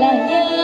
Là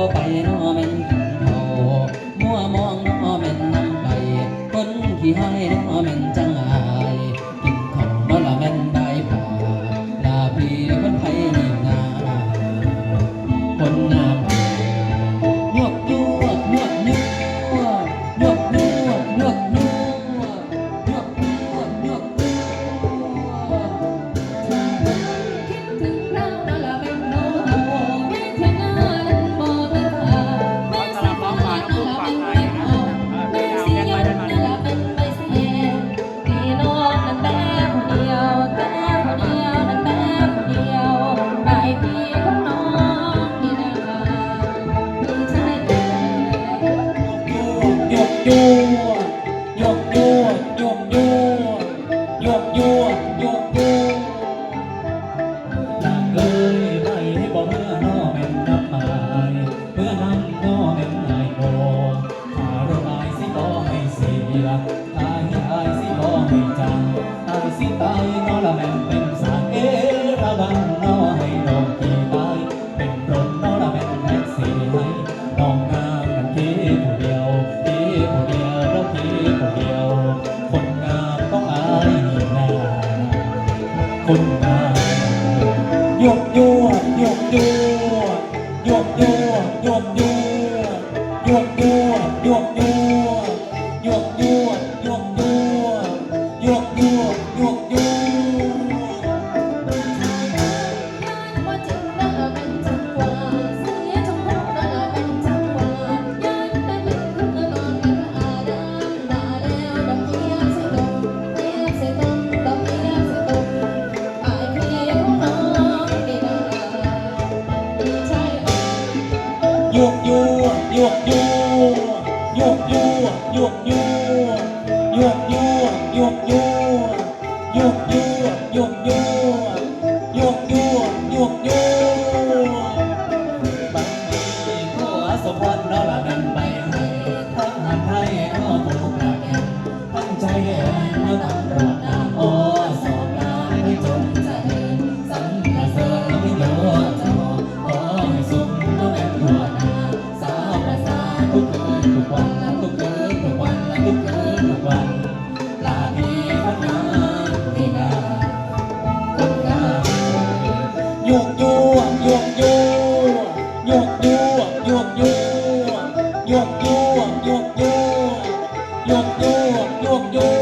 บ่ไปน้อแม่นกินเขามัวมองน้อแม่นนำไป คนขี้ห้อยน้อแม่นจังอายกินเขาบ่ละแม่นได้ป่าลาพี่คนไทยนี่นาคน Oh. ยวกยวกยวกยวกยวกยวกยวกยวกยวกยวกยวกยวกยวกยวกบัดนี้ขอสมพรน้อละกันไปให้ทั้งอาไทยขอตกหนักทั้งใจให้มาตลอดนา yok yok.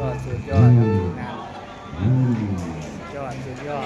啊，就这样。嗯，就这样，就这样。